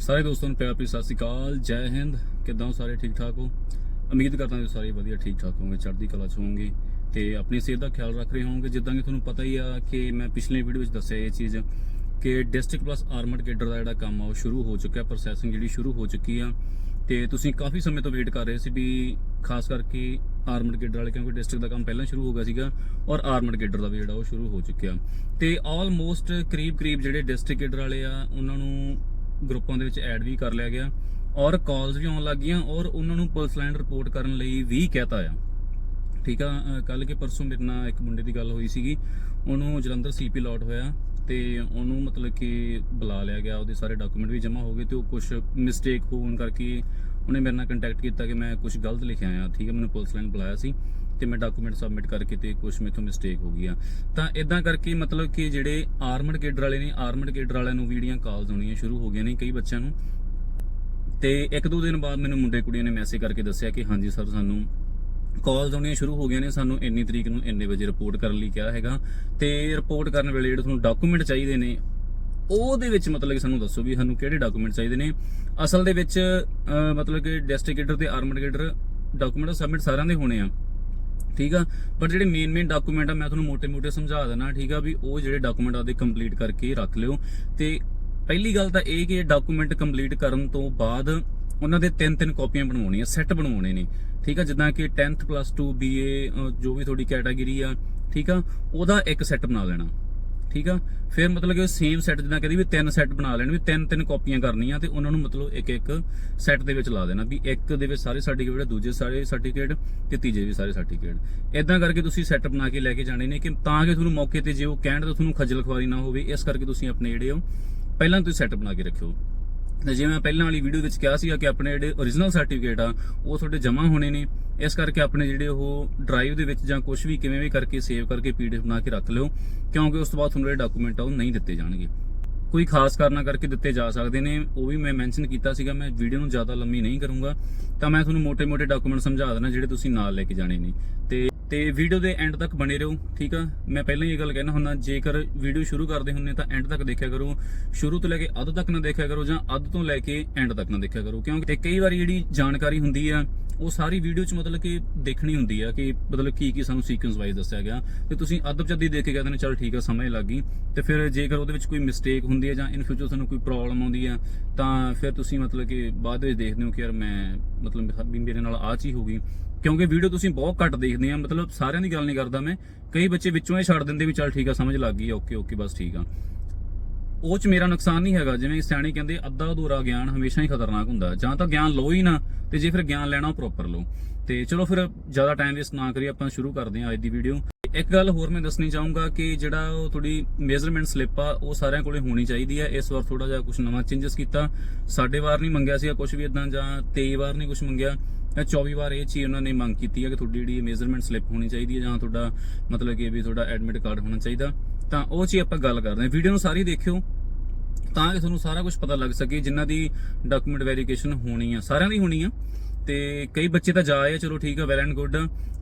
ਸਾਰੇ ਦੋਸਤਾਂ ਨੂੰ ਪਿਆਰ ਭਰੀ ਸਤਿ ਸ਼੍ਰੀ ਅਕਾਲ, ਜੈ ਹਿੰਦ, ਕਿੱਦਾਂ ਹੋ ਸਾਰੇ ਠੀਕ ਠਾਕ ਹੋ? ਉਮੀਦ ਕਰਦਾ ਹਾਂ ਤੁਸੀਂ ਸਾਰੇ ਵਧੀਆ, ਠੀਕ ਠਾਕ ਹੋਵੋਗੇ, ਚੜ੍ਹਦੀ ਕਲਾ ਚ ਹੋਵੋਗੇ ਤੇ ਆਪਣੀ ਸਿਹਤ ਦਾ ਖਿਆਲ ਰੱਖ ਰਹੇ ਹੋਵੋਗੇ। ਜਿੱਦਾਂ ਕਿ ਤੁਹਾਨੂੰ ਪਤਾ ਹੀ ਆ ਕਿ ਮੈਂ ਪਿਛਲੇ ਵੀਡੀਓ ਵਿੱਚ ਦੱਸਿਆ ਇਹ ਚੀਜ਼ ਕਿ ਡਿਸਟ੍ਰਿਕਟ ਪਲੱਸ ਆਰਮਡ ਕੇਡਰ ਦਾ ਜਿਹੜਾ ਕੰਮ ਆ ਉਹ ਸ਼ੁਰੂ ਹੋ ਚੁੱਕਿਆ ਪ੍ਰੋਸੈਸਿੰਗ ਜਿਹੜੀ ਸ਼ੁਰੂ ਹੋ ਚੁੱਕੀ ਆ ਤੇ ਤੁਸੀਂ ਕਾਫੀ ਸਮੇਂ ਤੋਂ ਵੇਟ ਕਰ ਰਹੇ ਸੀ ਵੀ ਖਾਸ ਕਰਕੇ ਆਰਮਡ ਕੇਡਰ ਵਾਲੇ, ਕਿਉਂਕਿ ਡਿਸਟ੍ਰਿਕਟ ਦਾ ਕੰਮ ਪਹਿਲਾਂ ਸ਼ੁਰੂ ਹੋ ਗਿਆ ਸੀਗਾ ਔਰ ਆਰਮਡ ਕੇਡਰ ਦਾ ਵੀ ਜਿਹੜਾ ਉਹ ਸ਼ੁਰੂ ਹੋ ਚੁੱਕਿਆ। ਤੇ ਆਲਮੋਸਟ ਕਰੀਬ ਕਰੀਬ ਜਿਹੜੇ ਡਿਸਟ੍ਰਿਕਟ ਕੇਡਰ ਵਾਲੇ ਆ, ਉਹਨਾਂ ਨੂੰ ਗਰੁੱਪਾਂ ਦੇ ਵਿੱਚ ਐਡ ਵੀ ਕਰ ਲਿਆ ਗਿਆ ਔਰ ਕਾਲਸ ਵੀ ਆਉਣ ਲੱਗ ਗਈਆਂ ਔਰ ਉਹਨਾਂ ਨੂੰ ਪੁਲਿਸ ਲਾਈਨ ਰਿਪੋਰਟ ਕਰਨ ਲਈ ਵੀ ਕਹਿਤਾ ਆ। ਠੀਕ ਆ ਕੱਲ ਕੇ ਪਰਸੋਂ ਮੇਰੇ ਨਾਲ ਇੱਕ ਮੁੰਡੇ ਦੀ ਗੱਲ ਹੋਈ ਸੀਗੀ, ਉਹਨੂੰ ਜਲੰਧਰ ਸੀਪੀ ਲੋਟ ਹੋਇਆ ਤੇ ਉਹਨੂੰ ਮਤਲਬ ਕਿ ਬੁਲਾ ਲਿਆ ਗਿਆ, ਉਹਦੇ ਸਾਰੇ ਡਾਕੂਮੈਂਟ ਵੀ ਜਮ੍ਹਾਂ ਹੋ ਗਏ ਤੇ ਉਹ ਕੁਝ ਮਿਸਟੇਕ ਹੋਣ ਕਰਕੇ ਉਹਨੇ ਮੇਰੇ ਨਾਲ ਕੰਟੈਕਟ ਕੀਤਾ ਕਿ ਮੈਂ ਕੁਝ ਗਲਤ ਲਿਖਿਆ ਆ, ਠੀਕ ਹੈ ਮੈਨੂੰ ਪੁਲਿਸ ਲਾਈਨ ਬੁਲਾਇਆ ਸੀ। ਤੇ ਮੈਂ ਡਾਕੂਮੈਂਟ ਸਬਮਿਟ ਕਰਕੇ ਤੇ ਕੁਝ ਮੇਥੋਂ ਮਿਸਟੇਕ ਹੋ ਗਈ ਆ ਤਾਂ ਇਦਾਂ ਕਰਕੇ ਮਤਲਬ ਕਿ ਜਿਹੜੇ ਆਰਮਡ ਕੇਡਰ ਵਾਲੇ ਨੇ ਆਰਮਡ ਕੇਡਰ ਵਾਲਿਆਂ ਨੂੰ ਵੀਡੀਓ ਕਾਲਸ ਆਉਣੀਆਂ ਸ਼ੁਰੂ ਹੋ ਗਈਆਂ ਨੇ ਕਈ ਬੱਚਿਆਂ ਨੂੰ। ਤੇ ਇੱਕ ਦੋ ਦਿਨ ਬਾਅਦ ਮੈਨੂੰ ਮੁੰਡੇ ਕੁੜੀਆਂ ਨੇ ਮੈਸੇਜ ਕਰਕੇ ਦੱਸਿਆ ਕਿ ਹਾਂਜੀ ਸਰ ਸਾਨੂੰ ਕਾਲਸ ਆਉਣੀਆਂ ਸ਼ੁਰੂ ਹੋ ਗਈਆਂ ਨੇ, ਸਾਨੂੰ ਇੰਨੀ ਤਰੀਕ ਨੂੰ ਇੰਨੇ ਵਜੇ ਰਿਪੋਰਟ ਕਰਨ ਲਈ ਕਿਹਾ ਹੈਗਾ। ਤੇ ਰਿਪੋਰਟ ਕਰਨ ਵੇਲੇ ਜਿਹੜੇ ਤੁਹਾਨੂੰ ਡਾਕੂਮੈਂਟ ਚਾਹੀਦੇ ਨੇ, ਉਹਦੇ ਵਿੱਚ ਮਤਲਬ ਕਿ ਸਾਨੂੰ ਦੱਸੋ ਵੀ ਸਾਨੂੰ ਕਿਹੜੇ ਡਾਕੂਮੈਂਟ ਚਾਹੀਦੇ ਨੇ। ਅਸਲ ਦੇ ਵਿੱਚ ਮਤਲਬ ਕਿ ਡਿਸਟ੍ਰਿਕਟਰ ਤੇ ਆਰਮਡ ਕੇਡਰ ਡਾਕੂਮੈਂਟ ਸਬਮਿਟ ਸਾਰਿਆਂ ਦੇ ਹੋਣੇ ਆ। ਠੀਕ ਆ? ਪਰ ਜਿਹੜੇ ਮੇਨ ਮੇਨ ਡਾਕੂਮੈਂਟ ਆ, ਮੈਂ ਤੁਹਾਨੂੰ ਮੋਟੇ-ਮੋਟੇ ਸਮਝਾ ਦਿੰਦਾ ਠੀਕ ਆ? ਵੀ ਉਹ ਜਿਹੜੇ ਡਾਕੂਮੈਂਟ ਆ ਉਹਦੇ ਕੰਪਲੀਟ ਕਰਕੇ ਰੱਖ ਲਿਓ। ਤੇ ਪਹਿਲੀ ਗੱਲ ਤਾਂ ਇਹ ਕਿ ਡਾਕੂਮੈਂਟ ਕੰਪਲੀਟ ਕਰਨ ਤੋਂ ਬਾਅਦ ਉਹਨਾਂ ਦੇ ਤਿੰਨ ਤਿੰਨ ਕਾਪੀਆਂ ਬਣਵਾਉਣੀਆਂ ਸੈੱਟ ਬਣਵਾਉਣੇ ਨੇ। ਠੀਕ ਆ? ਜਿੱਦਾਂ ਕਿ 10th 2 BA ਜੋ ਵੀ ਤੁਹਾਡੀ ਕੈਟਾਗਰੀ ਆ, ਠੀਕ ਆ? ਉਹਦਾ ਇੱਕ ਸੈੱਟ ਬਣਾ ਲੈਣਾ। ਠੀਕ ਆ? ਫਿਰ ਮਤਲਬ ਕਿ ਸੇਮ ਸੈੱਟ ਜਿੱਦਾਂ ਕਹਿੰਦੀ ਵੀ ਤਿੰਨ ਸੈੱਟ ਬਣਾ ਲੈਣ, ਵੀ ਤਿੰਨ ਤਿੰਨ ਕਾਪੀਆਂ ਕਰਨੀਆਂ ਤੇ ਉਹਨਾਂ ਨੂੰ ਮਤਲਬ ਇੱਕ ਇੱਕ ਸੈੱਟ ਦੇ ਵਿੱਚ ਲਾ ਦੇਣਾ ਵੀ ਇੱਕ ਦੇ ਵਿੱਚ ਸਾਰੇ ਸਰਟੀਫਿਕੇਟ ਦੂਜੇ ਸਾਰੇ ਸਰਟੀਫਿਕੇਟ ਤੇ ਤੀਜੇ ਵੀ ਸਾਰੇ ਸਰਟੀਫਿਕੇਟ ਇਦਾਂ ਕਰਕੇ ਤੁਸੀਂ ਸੈੱਟ ਬਣਾ ਕੇ ਲੈ ਕੇ ਜਾਣੇ ਨੇ ਕਿ ਤਾਂ ਕਿ ਤੁਹਾਨੂੰ ਮੌਕੇ ਤੇ ਜੇ ਉਹ ਕਹਿਣ ਤਾਂ ਤੁਹਾਨੂੰ ਖੱਜਲ ਖਵਾਰੀ ਨਾ ਹੋਵੇ, ਇਸ ਕਰਕੇ ਤੁਸੀਂ ਆਪਣੇ ਜਿਹੜੇ ਹੋ, ਪਹਿਲਾਂ ਤੁਸੀਂ ਸੈੱਟ ਬਣਾ ਕੇ ਰੱਖਿਓ। ਤੇ ਜਿਵੇਂ ਮੈਂ ਪਹਿਲਾਂ ਵਾਲੀ ਵੀਡੀਓ ਵਿੱਚ ਕਿਹਾ ਸੀਗਾ ਕਿ ਆਪਣੇ ਜਿਹੜੇ origignal ਸਰਟੀਫਿਕੇਟ ਆ, ਉਹ ਤੁਹਾਡੇ ਜਮ੍ਹਾਂ ਹੋਣੇ ਨੇ। ਇਸ ਕਰਕੇ ਆਪਣੇ ਜਿਹੜੇ ਉਹ ਡਰਾਈਵ ਦੇ ਵਿੱਚ ਜਾਂ ਕੁਝ ਵੀ ਕਿਵੇਂ ਵੀ ਕਰਕੇ ਸੇਵ ਕਰਕੇ ਪੀਡੀਐਫ ਬਣਾ ਕੇ ਰੱਖ ਲਿਓ, ਕਿਉਂਕਿ ਉਸ ਤੋਂ ਬਾਅਦ ਤੁਹਾਨੂੰ ਜਿਹੜੇ ਡਾਕੂਮੈਂਟ ਆ, ਉਹ ਨਹੀਂ ਦਿੱਤੇ ਜਾਣਗੇ। ਕੋਈ ਖਾਸ ਕਾਰਨਾ ਕਰਕੇ ਦਿੱਤੇ ਜਾ ਸਕਦੇ ਨੇ, ਉਹ ਵੀ ਮੈਂ ਮੈਂਸ਼ਨ ਕੀਤਾ ਸੀਗਾ, ਮੈਂ ਵੀਡੀਓ ਨੂੰ ਜ਼ਿਆਦਾ ਲੰਮੀ ਨਹੀਂ ਕਰੂੰਗਾ। ਤਾਂ ਮੈਂ ਤੁਹਾਨੂੰ ਮੋਟੇ ਮੋਟੇ ਡਾਕੂਮੈਂਟ ਸਮਝਾ ਦਿੰਦਾ ਜਿਹੜੇ ਤੁਸੀਂ ਨਾਲ ਲੈ ਕੇ ਜਾਣੇ ਨੇ। ਤੇ ਤੇ ਵੀਡੀਓ ਦੇ ਐਂਡ ਤੱਕ ਬਣੇ ਰਹੋ, ਠੀਕ ਆ? ਮੈਂ ਪਹਿਲਾਂ ਹੀ ਇਹ ਗੱਲ ਕਹਿਣਾ ਹੁੰਦਾ, ਜੇਕਰ ਵੀਡੀਓ ਸ਼ੁਰੂ ਕਰਦੇ ਹੁੰਨੇ ਤਾਂ ਐਂਡ ਤੱਕ ਦੇਖਿਆ ਕਰੋ। ਸ਼ੁਰੂ ਤੋਂ ਲੈ ਕੇ ਅੱਧ ਤੱਕ ਨਾ ਦੇਖਿਆ ਕਰੋ ਜਾਂ ਅੱਧ ਤੋਂ ਲੈ ਕੇ ਐਂਡ ਤੱਕ ਨਾ ਦੇਖਿਆ ਕਰੋ, ਕਿਉਂਕਿ ਤੇ ਕਈ ਵਾਰੀ ਜਿਹੜੀ ਜਾਣਕਾਰੀ ਹੁੰਦੀ ਆ ਉਹ ਸਾਰੀ ਵੀਡੀਓ 'ਚ ਮਤਲਬ ਕਿ ਦੇਖਣੀ ਹੁੰਦੀ ਆ ਕਿ ਮਤਲਬ ਕੀ ਕੀ ਸਾਨੂੰ ਸੀਕੁਐਂਸ ਵਾਈਜ਼ ਦੱਸਿਆ ਗਿਆ। ਤੇ ਤੁਸੀਂ ਅੱਧ ਦੇਖ ਕੇ ਕਹਿੰਦੇ ਨੇ, ਚਲ ਠੀਕ ਆ, ਸਮਝ ਲੱਗ ਗਈ। ਤੇ ਫਿਰ ਜੇਕਰ ਉਹਦੇ ਵਿੱਚ ਕੋਈ ਮਿਸਟੇਕ ਹੁੰਦੀ ਹੈ ਜਾਂ ਇਨ ਫਿਊਚਰ ਤੁਹਾਨੂੰ ਕੋਈ ਪ੍ਰੋਬਲਮ ਆਉਂਦੀ ਆ, ਤਾਂ ਫਿਰ ਤੁਸੀਂ ਮਤਲਬ ਕਿ ਬਾਅਦ ਵਿੱਚ ਦੇਖਦੇ ਹੋ ਕਿ ਯਾਰ ਮੈਂ ਮਤਲਬ ਮੇਰੇ ਨਾਲ ਆਹ ਚੀਜ਼ ਹੋ ਗਈ। ਕਿਉਂਕਿ ਵੀਡੀਓ ਤੁਸੀਂ ਬਹੁਤ ਘੱਟ ਦੇਖਦੇ ਆ, ਮਤਲਬ ਸਾਰਿਆਂ ਦੀ ਗੱਲ ਨਹੀਂ ਕਰਦਾ ਮੈਂ। ਕਈ ਬੱਚੇ ਵਿੱਚੋਂ ਇਹ ਛੱਡ ਦਿੰਦੇ ਵੀ ਚਲ ਠੀਕ ਆ, ਸਮਝ ਲੱਗ ਗਈ, ਓਕੇ ਓਕੇ, ਬਸ ਠੀਕ ਆ। ਉਹ ਚ ਮੇਰਾ ਨੁਕਸਾਨ ਨਹੀਂ ਹੈਗਾ। ਜਿਵੇਂ ਸਿਆਣੇ ਕਹਿੰਦੇ, ਅੱਧਾ ਅਧੂਰਾ ਗਿਆਨ ਹਮੇਸ਼ਾ ਹੀ ਖਤਰਨਾਕ ਹੁੰਦਾ ਜਾਂ ਤਾਂ ਗਿਆਨ ਲਓ ਹੀ ਨਾ, ਤੇ ਜੇ ਫਿਰ ਗਿਆਨ ਲੈਣਾ ਪ੍ਰੋਪਰ ਲਓ। ਤੇ ਚਲੋ ਫਿਰ ਜ਼ਿਆਦਾ ਟਾਈਮ ਵੇਸਟ ਨਾ ਕਰੀਏ, ਆਪਾਂ ਸ਼ੁਰੂ ਕਰਦੇ ਹਾਂ ਅੱਜ ਦੀ ਵੀਡੀਓ ਇੱਕ ਗੱਲ ਹੋਰ ਮੈਂ ਦੱਸਣੀ ਚਾਹੂੰਗਾ ਕਿ ਜਿਹੜਾ ਉਹ ਥੋੜੀ ਮੇਜ਼ਰਮੈਂਟ ਸਲਿੱਪ ਆ, ਉਹ ਸਾਰਿਆਂ ਕੋਲੇ ਹੋਣੀ ਚਾਹੀਦੀ ਹੈ। ਇਸ ਵਾਰ ਥੋੜਾ ਜਿਹਾ ਕੁਝ ਨਵਾਂ ਚੇਂਜਸ ਕੀਤਾ। ਸਾਡੇ ਵਾਰ ਨਹੀਂ ਮੰਗਿਆ ਸੀ ਕੁਝ ਵੀ ਇਦਾਂ ਜਾਂ 23 ਵਾਰ ਨਹੀਂ ਕੁਝ ਮੰਗਿਆ। ਜਾਂ 24 ਵਾਰ ਇਹ ਚੀਜ਼ ਉਹਨਾਂ ਨੇ ਮੰਗ ਕੀਤੀ ਹੈ ਕਿ ਤੁਹਾਡੀ ਜਿਹੜੀ ਮੇਜ਼ਰਮੈਂਟ ਸਲਿੱਪ ਹੋਣੀ ਚਾਹੀਦੀ ਹੈ, ਜਾਂ ਤੁਹਾਡਾ ਮਤਲਬ ਕਿ ਵੀ ਤੁਹਾਡਾ ਐਡਮਿਟ ਕਾਰਡ ਹੋਣਾ ਚਾਹੀਦਾ। ਤਾਂ ਉਹ ਚੀਜ਼ ਆਪਾਂ ਗੱਲ ਕਰਦੇ ਹਾਂ ਵੀਡੀਓ ਨੂੰ ਸਾਰੀ ਦੇਖਿਓ, ਤਾਂ ਕਿ ਤੁਹਾਨੂੰ ਸਾਰਾ ਕੁਝ ਪਤਾ ਲੱਗ ਸਕੇ ਜਿਨ੍ਹਾਂ ਦੀ ਡਾਕੂਮੈਂਟ ਵੈਰੀਫਿਕੇਸ਼ਨ ਹੋਣੀ ਆ, ਸਾਰਿਆਂ ਦੀ ਹੋਣੀ ਆ। ਤੇ ਕਈ ਬੱਚੇ ਤਾਂ ਜਾ ਆਏ ਆ, ਚਲੋ ਠੀਕ ਆ ਵੈਲ ਐਂਡ ਗੁੱਡ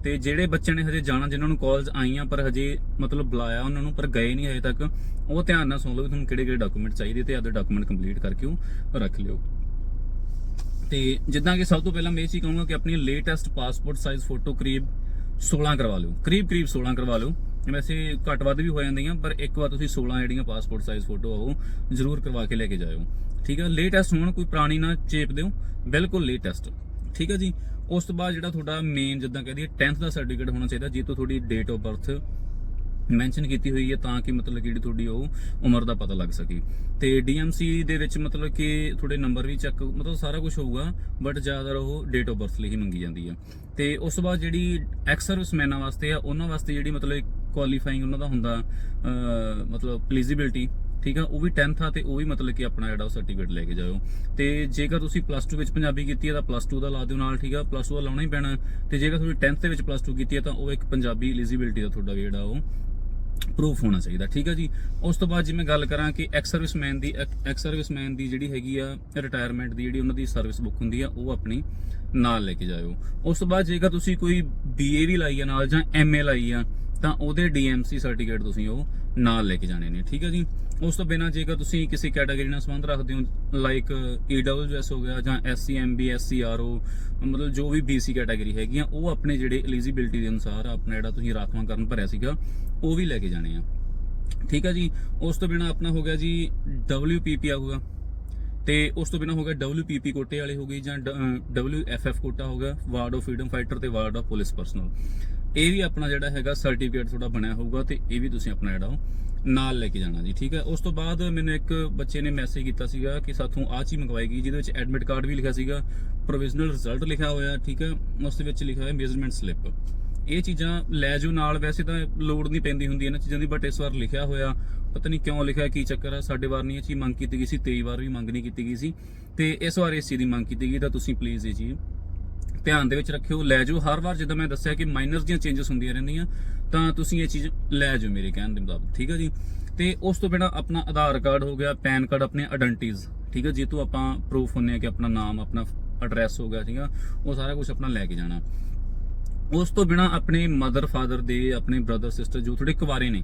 ਤੇ ਜਿਹੜੇ ਬੱਚਿਆਂ ਨੇ ਹਜੇ ਜਾਣਾ, ਜਿਨ੍ਹਾਂ ਨੂੰ ਕਾਲਸ ਆਈਆਂ, ਪਰ ਹਜੇ ਮਤਲਬ ਬੁਲਾਇਆ ਉਹਨਾਂ ਨੂੰ, ਪਰ ਗਏ ਨਹੀਂ ਹਜੇ ਤੱਕ, ਉਹ ਧਿਆਨ ਨਾਲ ਸੁਣ ਲਓ ਵੀ ਤੁਹਾਨੂੰ ਕਿਹੜੇ ਕਿਹੜੇ ਡਾਕੂਮੈਂਟ ਚਾਹੀਦੇ ਤੇ ਆਦਰ ਡਾਕੂਮੈਂਟ ਕੰਪਲੀਟ ਕਰਕੇ ਉਹ ਰੱਖ ਲਿਓ। ਤੇ ਜਿੱਦਾਂ ਕਿ ਸਭ ਤੋਂ ਪਹਿਲਾਂ ਮੈਂ ਇਹ ਚੀਜ਼ ਕਹੂੰਗਾ ਕਿ ਆਪਣੀ ਲੇਟੈਸਟ ਪਾਸਪੋਰਟ ਸਾਈਜ਼ ਫੋਟੋ ਕਰੀਬ 16 ਕਰਵਾ ਲਿਓ। ਕਰੀਬ ਕਰੀਬ 16 ਕਰਵਾ ਲਿਓ। ਵੈਸੇ ਘੱਟ ਵੱਧ ਵੀ ਹੋ ਜਾਂਦੀਆਂ, ਪਰ ਇੱਕ ਵਾਰ ਤੁਸੀਂ 16 ਜਿਹੜੀਆਂ ਪਾਸਪੋਰਟ ਸਾਈਜ਼ ਫੋਟੋ ਆ ਉਹ ਜ਼ਰੂਰ ਕਰਵਾ ਕੇ ਲੈ ਕੇ ਜਾਇਓ। ਠੀਕ ਹੈ ਲੇਟੈਸਟ ਹੋਣ ਕੋਈ ਪੁਰਾਣੀ ਨਾ ਚੇਪ ਦਿਓ। ਬਿਲਕੁਲ ਲੇਟੈਸਟ ਠੀਕ ਹੈ ਜੀ? ਉਸ ਤੋਂ ਬਾਅਦ ਜਿਹੜਾ ਤੁਹਾਡਾ ਮੇਨ ਜਿੱਦਾਂ ਕਹਦੀ 10th ਦਾ ਸਰਟੀਫਿਕੇਟ ਹੋਣਾ ਚਾਹੀਦਾ ਜੇ ਤੋਂ ਤੁਹਾਡੀ ਡੇਟ ਆਫ ਬਰਥ ਮੈਂਸ਼ਨ ਕੀਤੀ ਹੋਈ ਹੈ, ਤਾਂ ਕਿ ਮਤਲਬ ਕਿ ਜਿਹੜੀ ਤੁਹਾਡੀ ਉਹ ਉਮਰ ਦਾ ਪਤਾ ਲੱਗ ਸਕੇ। ਤੇ ਡੀਐਮਸੀ ਦੇ ਵਿੱਚ ਮਤਲਬ ਕਿ ਤੁਹਾਡੇ ਨੰਬਰ ਵੀ ਚੈੱਕ ਮਤਲਬ ਸਾਰਾ ਕੁਝ ਹੋਊਗਾ ਬਟ ਜ਼ਿਆਦਾਤਰ ਉਹ ਡੇਟ ਆਫ ਬਰਥ ਲਈ ਹੀ ਮੰਗੀ ਜਾਂਦੀ ਹੈ। ਤੇ ਉਸ ਤੋਂ ਬਾਅਦ ਜਿਹੜੀ ਐਕਸ ਸਰਵਿਸਮੈਨਾਂ ਵਾਸਤੇ ਆ, ਉਹਨਾਂ ਵਾਸਤੇ ਜਿਹੜੀ ਮਤਲਬ ਕੁਆਲੀਫਾਈਂਗ ਉਹਨਾਂ ਦਾ ਹੁੰਦਾ ਮਤਲਬ ਪਲੀਜ਼ੀਬਿਲਟੀ ਠੀਕ ਆ, ਉਹ ਵੀ 10th ਆ ਤੇ ਉਹ ਵੀ ਮਤਲਬ ਕਿ ਆਪਣਾ ਜਿਹੜਾ ਉਹ ਸਰਟੀਫਿਕੇਟ ਲੈ ਕੇ ਜਾਓ ਤੇ ਜੇਕਰ ਤੁਸੀਂ ਪਲੱਸ 2 ਵਿੱਚ ਪੰਜਾਬੀ ਕੀਤੀ ਹੈ ਤਾਂ ਪਲੱਸ 2 ਦਾ ਲਾ ਦਿਓ ਨਾਲ, ਠੀਕ ਆ ਪਲੱਸ 2 ਦਾ ਲਾਉਣਾ ਹੀ ਪੈਣਾ। ਤੇ ਜੇਕਰ ਤੁਸੀਂ 10th ਦੇ ਵਿੱਚ ਪਲੱਸ 2 ਕੀਤੀ ਹੈ ਤਾਂ ਉਹ ਇੱਕ ਪੰਜਾਬੀ ਐਲੀਜੀਬਿਲਟੀ ਦਾ ਤੁਹਾਡਾ ਵੀ ਜਿਹੜਾ ਉਹ ਪ੍ਰੂਫ ਹੋਣਾ ਚਾਹੀਦਾ, ਠੀਕ ਹੈ ਜੀ? ਉਸ ਤੋਂ ਬਾਅਦ ਜਿਵੇਂ ਗੱਲ ਕਰਾਂ ਕਿ ਐਕਸ ਸਰਵਿਸਮੈਨ ਦੀ ਐਕਸ ਸਰਵਿਸਮੈਨ ਦੀ ਜਿਹੜੀ ਹੈਗੀ ਆ ਰਿਟਾਇਰਮੈਂਟ ਦੀ ਜਿਹੜੀ ਉਹਨਾਂ ਦੀ ਸਰਵਿਸ ਬੁੱਕ ਹੁੰਦੀ ਆ, ਉਹ ਆਪਣੀ ਨਾਲ ਲੈ ਕੇ ਜਾਇਓ। ਉਸ ਤੋਂ ਬਾਅਦ ਜੇਕਰ ਤੁਸੀਂ ਕੋਈ ਬੀਏ ਵੀ ਲਾਈ ਆ ਨਾਲ ਜਾਂ ਐਮਏ ਲਾਈ ਆ, ਤਾਂ ਉਹਦੇ ਡੀਐਮਸੀ ਸਰਟੀਫਿਕੇਟ ਤੁਸੀਂ ਉਹ ਨਾਲ ਲੈ ਕੇ ਜਾਣੇ ਨੇ, ਠੀਕ ਹੈ ਜੀ? ਉਸ ਤੋਂ ਬਿਨਾਂ ਜੇਕਰ ਤੁਸੀਂ ਕਿਸੇ ਕੈਟਾਗਰੀ ਨਾਲ ਸੰਬੰਧ ਰੱਖਦੇ ਹੋ ਲਾਈਕ EWS ਹੋ ਗਿਆ ਜਾਂ SCMB SCRO ਮਤਲਬ ਜੋ ਵੀ BC ਕੈਟਾਗਰੀ ਹੈਗੀਆਂ ਉਹ ਆਪਣੇ ਜਿਹੜੇ ਐਲੀਜੀਬਿਲਟੀ ਦੇ ਅਨੁਸਾਰ ਆਪਣਾ ਜਿਹੜਾ ਤੁਸੀਂ ਰਾਖਵਾਂਕਰਨ ਭਰਿਆ ਸੀਗਾ, ਉਹ ਵੀ ਲੈ ਕੇ ਜਾਣੇ ਆ। ਠੀਕ ਆ ਜੀ? ਉਸ ਤੋਂ ਬਿਨਾਂ ਆਪਣਾ ਹੋ ਗਿਆ ਜੀ WPP ਆਊਗਾ ਤੇ ਉਸ ਤੋਂ ਬਿਨਾਂ ਹੋ ਗਿਆ WPP ਕੋਟੇ ਵਾਲੇ ਹੋ ਗਏ ਜਾਂ WFF ਕੋਟਾ ਹੋ ਗਿਆ ਵਾਰਡ ਆਫ ਫਰੀडम ਫਾਈਟਰ ਤੇ ਵਾਰਡ ਆਫ ਪੁਲਿਸ ਪਰਸਨਲ ਇਹ ਵੀ ਆਪਣਾ ਜਿਹੜਾ ਹੈਗਾ ਸਰਟੀਫਿਕੇਟ ਤੁਹਾਡਾ ਬਣਿਆ ਹੋਊਗਾ ਤੇ ਇਹ ਵੀ ਤੁਸੀਂ ਆਪਣਾ ਜਿਹੜਾ ਉਹ ਨਾਲ ਲੈ ਕੇ ਜਾਣਾ ਜੀ, ਠੀਕ ਹੈ ਉਸ ਤੋਂ ਬਾਅਦ ਮੈਨੂੰ ਇੱਕ ਬੱਚੇ ਨੇ ਮੈਸੇਜ ਕੀਤਾ ਸੀਗਾ ਕਿ ਸਾਥੋਂ ਆਹ ਚੀਜ਼ ਮੰਗਵਾਏਗੀ, ਜਿਹਦੇ ਵਿੱਚ ਐਡਮਿਟ ਕਾਰਡ ਵੀ ਲਿਖਿਆ ਸੀਗਾ ਪ੍ਰੋਵੀਜ਼ਨਲ ਰਿਜ਼ਲਟ ਲਿਖਿਆ ਹੋਇਆ, ਠੀਕ ਹੈ ਉਸ ਦੇ ਵਿੱਚ ਲਿਖਿਆ ਹੋਇਆ ਮੇਜ਼ਰਮੈਂਟ ਸਲਿੱਪ ਇਹ ਚੀਜ਼ਾਂ ਲੈ ਜਾਓ ਨਾਲ, ਵੈਸੇ ਤਾਂ ਲੋੜ ਨਹੀਂ ਪੈਂਦੀ ਹੁੰਦੀ ਇਹਨਾਂ ਚੀਜ਼ਾਂ ਦੀ ਬਟ ਇਸ ਵਾਰ ਲਿਖਿਆ ਹੋਇਆ, ਪਤਾ ਨਹੀਂ ਕਿਉਂ ਲਿਖਿਆ, ਕੀ ਚੱਕਰ ਆ, ਸਾਡੇ ਵਾਰ ਨਹੀਂ ਇਹ ਚੀਜ਼ ਮੰਗ ਕੀਤੀ ਗਈ ਸੀ 23 ਵਾਰ ਵੀ ਮੰਗ ਨਹੀਂ ਕੀਤੀ ਗਈ ਸੀ, ਤੇ ਇਸ ਵਾਰ ਇਸ ਚੀਜ਼ ਦੀ ਮੰਗ ਕੀਤੀ ਗਈ, ਤਾਂ ਤੁਸੀਂ ਪਲੀਜ਼ ਇਹ ਚੀਜ਼ ਧਿਆਨ ਦੇ ਵਿੱਚ ਰੱਖਿਓ, ਲੈ ਜਾਓ, ਹਰ ਵਾਰ ਜਿੱਦਾਂ ਮੈਂ ਦੱਸਿਆ ਕਿ ਮਾਈਨਰਸ ਦੀਆਂ ਚੇਂਜਸ ਹੁੰਦੀਆਂ ਰਹਿੰਦੀਆਂ, ਤਾਂ ਤੁਸੀਂ ਇਹ ਚੀਜ਼ ਲੈ ਜਾਓ ਮੇਰੇ ਕਹਿਣ ਦੇ ਮੁਤਾਬਕ, ਠੀਕ ਹੈ ਜੀ? ਤੇ ਉਸ ਤੋਂ ਬਿਨਾ ਆਪਣਾ ਆਧਾਰ ਕਾਰਡ ਹੋ ਗਿਆ, ਪੈਨ ਕਾਰਡ ਆਪਣੇ ਆਇਡੈਂਟੀਜ਼ ਠੀਕ ਹੈ ਜੇ? ਤੋਂ ਆਪਾਂ ਪ੍ਰੂਫ ਹੁੰਨੇ ਆ ਕਿ ਆਪਣਾ ਨਾਮ, ਆਪਣਾ ਐਡਰੈਸ ਹੋ ਗਿਆ, ਠੀਕ ਆ? ਉਹ ਸਾਰਾ ਕੁਝ ਆਪਣਾ ਲੈ ਕੇ ਜਾਣਾ। ਉਸ ਤੋਂ ਬਿਨਾ ਆਪਣੇ ਮਦਰ ਫਾਦਰ ਦੇ, ਆਪਣੇ ਬ੍ਰਦਰ ਸਿਸਟਰ ਜੋ ਥੋੜੇ ਕੁਵਾਰੇ ਨੇ,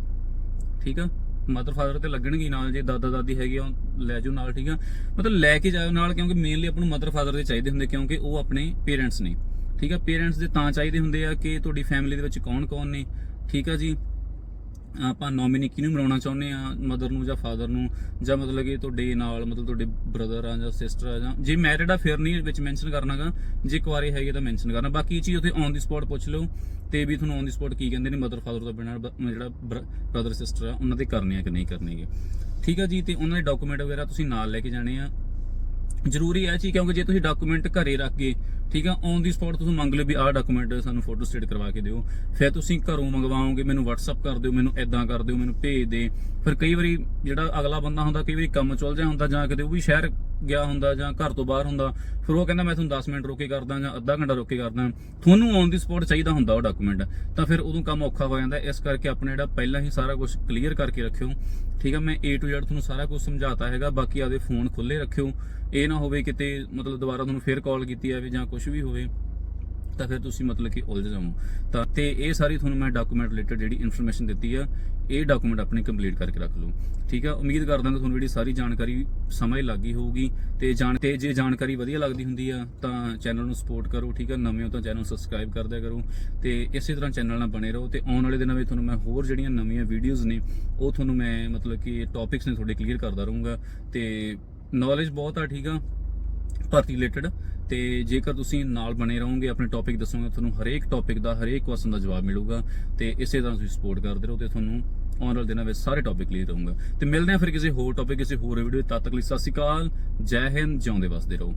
ਠੀਕ ਆ? ਮਦਰ ਫਾਦਰ ਤੇ ਲੱਗਣਗੇ ਨਾਲ, ਜੇ ਦਾਦਾ, ਦਾਦੀ ਹੈਗੇ ਆ, ਉਹ ਲੈ ਜਾਓ ਨਾਲ, ਠੀਕ ਆ? ਮਤਲਬ ਲੈ ਕੇ ਜਾਓ ਨਾਲ, ਕਿਉਂਕਿ ਮੇਨਲੀ ਆਪਾਂ ਨੂੰ ਮਦਰ ਫਾਦਰ ਦੇ ਚਾਹੀਦੇ ਹੁੰਦੇ, ਕਿਉਂਕਿ ਉਹ ਆਪਣੇ ਪੇਰੈਂਟਸ ਨੇ, ਠੀਕ ਆ? ਪੇਰੈਂਟਸ ਦੇ ਤਾਂ ਚਾਹੀਦੇ ਹੁੰਦੇ ਆ ਕਿ ਤੁਹਾਡੀ ਫੈਮਿਲੀ ਦੇ ਵਿੱਚ ਕੌਣ ਕੌਣ ਨੇ, ਠੀਕ ਆ ਜੀ? ਆਪਾਂ ਨੋਮੀਨੀ ਕਿਹਨੂੰ ਬਣਾਉਣਾ ਚਾਹੁੰਦੇ ਆ ਮਦਰ ਨੂੰ ਜਾਂ ਫਾਦਰ ਨੂੰ? ਜਾਂ ਮਤਲਬ ਕਿ ਤੁਹਾਡੇ ਨਾਲ, ਮਤਲਬ ਤੁਹਾਡੇ ਬ੍ਰਦਰ ਆ ਜਾਂ ਸਿਸਟਰ ਆ ਜਾਂ ਜੇ ਮੈਰਿਡ ਆ, ਫਿਰ ਨਹੀਂ ਵਿੱਚ ਮੈਂਸ਼ਨ ਕਰਨਾਗਾ। ਜੇ ਕੁਆਰੇ ਹੈਗੇ ਤਾਂ ਮੈਂਸ਼ਨ ਕਰਨਾ। ਬਾਕੀ ਇਹ ਚੀਜ਼ ਉੱਥੇ ਔਨ ਦੀ ਸਪੌਟ ਪੁੱਛ ਲਓ। ਤੇ ਵੀ ਤੁਹਾਨੂੰ ਔਨ ਦੀ ਸਪੌਟ ਕੀ ਕਹਿੰਦੇ ਨੇ ਮਦਰ ਫਾਦਰ ਤੋਂ ਬਿਨਾਂ, ਬ- ਜਿਹੜਾ ਬ੍ਰਦਰ ਸਿਸਟਰ ਆ, ਉਹਨਾਂ ਦੇ ਕਰਨੇ ਆ ਕਿ ਨਹੀਂ ਕਰਨੇਗੇ ਠੀਕ ਆ ਜੀ? ਤੇ ਉਹਨਾਂ ਦੇ ਡਾਕੂਮੈਂਟ ਵਗੈਰਾ ਤੁਸੀਂ ਨਾਲ ਲੈ ਕੇ ਜਾਣੇ ਆ। ਜ਼ਰੂਰੀ ਹੈ ਚੀਜ਼ ਕਿਉਂਕਿ ਜੇ ਤੁਸੀਂ ਡਾਕੂਮੈਂਟ ਘਰੇ ਰੱਖ ਗਏ ਠੀਕ ਆ? ਔਨ ਦੀ ਸਪੌਟ ਤੁਸੀਂ ਮੰਗ ਲਓ ਵੀ ਆਹ ਡਾਕੂਮੈਂਟ ਸਾਨੂੰ ਫੋਟੋ ਸਟੇਟ ਕਰਵਾ ਕੇ ਦਿਓ। ਫਿਰ ਤੁਸੀਂ ਘਰੋਂ ਮੰਗਵਾਓਗੇ, ਮੈਨੂੰ WhatsApp ਕਰ ਦਿਓ, ਮੈਨੂੰ ਐਦਾਂ ਕਰ ਦਿਓ, ਮੈਨੂੰ ਭੇਜ ਦੇ। ਫਿਰ ਕਈ ਵਾਰੀ ਜਿਹੜਾ ਅਗਲਾ ਬੰਦਾ ਹੁੰਦਾ, ਕਈ ਵਾਰੀ ਕੰਮ ਚੁੱਲ ਜਾ ਹੁੰਦਾ ਜਾਂ ਕਿਤੇ ਉਹ ਵੀ ਸ਼ਹਿਰ ਗਿਆ ਹੁੰਦਾ ਜਾਂ ਘਰ ਤੋਂ ਬਾਹਰ ਹੁੰਦਾ, ਫਿਰ ਉਹ ਕਹਿੰਦਾ ਮੈਂ ਤੁਹਾਨੂੰ 10 ਮਿੰਟ ਰੋਕੇ ਕਰਦਾ ਜਾਂ ਅੱਧਾ ਘੰਟਾ ਰੋਕੇ ਕਰਦਾ। ਤੁਹਾਨੂੰ ਔਨ ਦੀ ਸਪੌਟ ਚਾਹੀਦਾ ਹੁੰਦਾ ਉਹ ਡਾਕੂਮੈਂਟ ਤਾਂ ਫਿਰ ਉਦੋਂ ਕੰਮ ਔਖਾ ਹੋ ਜਾਂਦਾ। ਇਸ ਕਰਕੇ ਆਪਣੇ ਜਿਹੜਾ ਪਹਿਲਾਂ ਹੀ ਸਾਰਾ ਕੁਝ ਕਲੀਅਰ ਕਰਕੇ ਰੱਖਿਓ। ਠੀਕ ਆ? ਮੈਂ A to Z ਤੁਹਾਨੂੰ ਸਾਰਾ ਕੁਝ ਸਮਝਾਤਾ ਹੈਗਾ। ਬਾਕੀ ਆਪਦੇ ਫੋਨ ਖੁੱਲੇ ਰੱਖਿਓ। ਇਹ ਨਾ ਹੋਵੇ ਕਿਤੇ ਮਤਲਬ ਦੁਬਾਰਾ ਤੁਹਾਨੂੰ ਫੇਰ ਕਾਲ ਕੀਤੀ ਆਵੇ ਜਾਂ ਕੁਝ ਵੀ ਹੋਵੇ, ਤਾਂ ਫਿਰ ਤੁਸੀਂ ਮਤਲਬ ਕਿ ਉਲਝ ਜਾਵੋ। ਤਾਂ ਤੇ ਇਹ ਸਾਰੀ ਤੁਹਾਨੂੰ ਮੈਂ ਡਾਕੂਮੈਂਟ ਰਿਲੇਟਡ ਜਿਹੜੀ ਇਨਫੋਰਮੇਸ਼ਨ ਦਿੱਤੀ ਆ, ਇਹ ਡਾਕੂਮੈਂਟ ਆਪਣੇ ਕੰਪਲੀਟ ਕਰਕੇ ਰੱਖ ਲਓ। ਠੀਕ ਆ? ਉਮੀਦ ਕਰਦਾ ਕਿ ਤੁਹਾਨੂੰ ਜਿਹੜੀ ਸਾਰੀ ਜਾਣਕਾਰੀ ਸਮਝ ਲੱਗੀ ਹੋਊਗੀ ਤੇ ਜਾਣ ਤੇ ਜੇ ਜਾਣਕਾਰੀ ਵਧੀਆ ਲੱਗਦੀ ਹੁੰਦੀ ਆ, ਤਾਂ ਚੈਨਲ ਨੂੰ ਸਪੋਰਟ ਕਰੋ, ਠੀਕ ਆ? ਨਵੇਂ ਹੋ ਤਾਂ ਚੈਨਲ ਸਬਸਕ੍ਰਾਈਬ ਕਰਦਿਆ ਕਰੋ ਤੇ ਇਸੇ ਤਰ੍ਹਾਂ ਚੈਨਲ ਨਾਲ ਬਣੇ ਰਹੋ ਤੇ ਆਉਣ ਵਾਲੇ ਦਿਨਾਂ ਵਿੱਚ ਤੁਹਾਨੂੰ ਮੈਂ ਹੋਰ ਜਿਹੜੀਆਂ ਨਵੀਆਂ ਵੀਡੀਓਜ਼ ਨੇ, ਉਹ ਤੁਹਾਨੂੰ ਮੈਂ ਮਤਲਬ ਕਿ ਟੌਪਿਕਸ ਨੇ ਤੁਹਾਡੇ ਕਲੀਅਰ ਕਰਦਾ ਰਹੂੰਗਾ ਤੇ ਨੌਲੇਜ ਬਹੁਤ ਆ, ਠੀਕ ਆ। ਭਰਤੀ ਰਿਲੇਟਡ ਤੇ ਜੇਕਰ ਤੁਸੀਂ ਨਾਲ ਬਣੇ ਰਹੋਗੇ, ਆਪਣੇ ਟੌਪਿਕ ਦੱਸੋਗੇ, ਤੁਹਾਨੂੰ ਹਰੇਕ ਟੌਪਿਕ ਦਾ, ਹਰੇਕ ਕੁਐਸਚਨ ਦਾ ਜਵਾਬ ਮਿਲੂਗਾ। ਤੇ ਇਸੇ ਤਰ੍ਹਾਂ ਤੁਸੀਂ ਸਪੋਰਟ ਕਰਦੇ ਰਹੋ ਤੇ ਤੁਹਾਨੂੰ ਆਉਣ ਵਾਲੇ ਦਿਨਾਂ ਵਿੱਚ ਸਾਰੇ ਟੌਪਿਕ ਲਈ ਰਹੂੰਗਾ ਤੇ ਮਿਲਦੇ ਹਾਂ ਫਿਰ ਕਿਸੇ ਹੋਰ ਟੌਪਿਕ ਕਿਸੇ ਹੋਰ ਵੀਡੀਓ ਤਦ ਤੱਕ ਲਈ ਸਤਿ ਸ਼੍ਰੀ ਅਕਾਲ, ਜੈ ਹਿੰਦ, ਜਿਉਂਦੇ ਵਸਦੇ ਰਹੋ।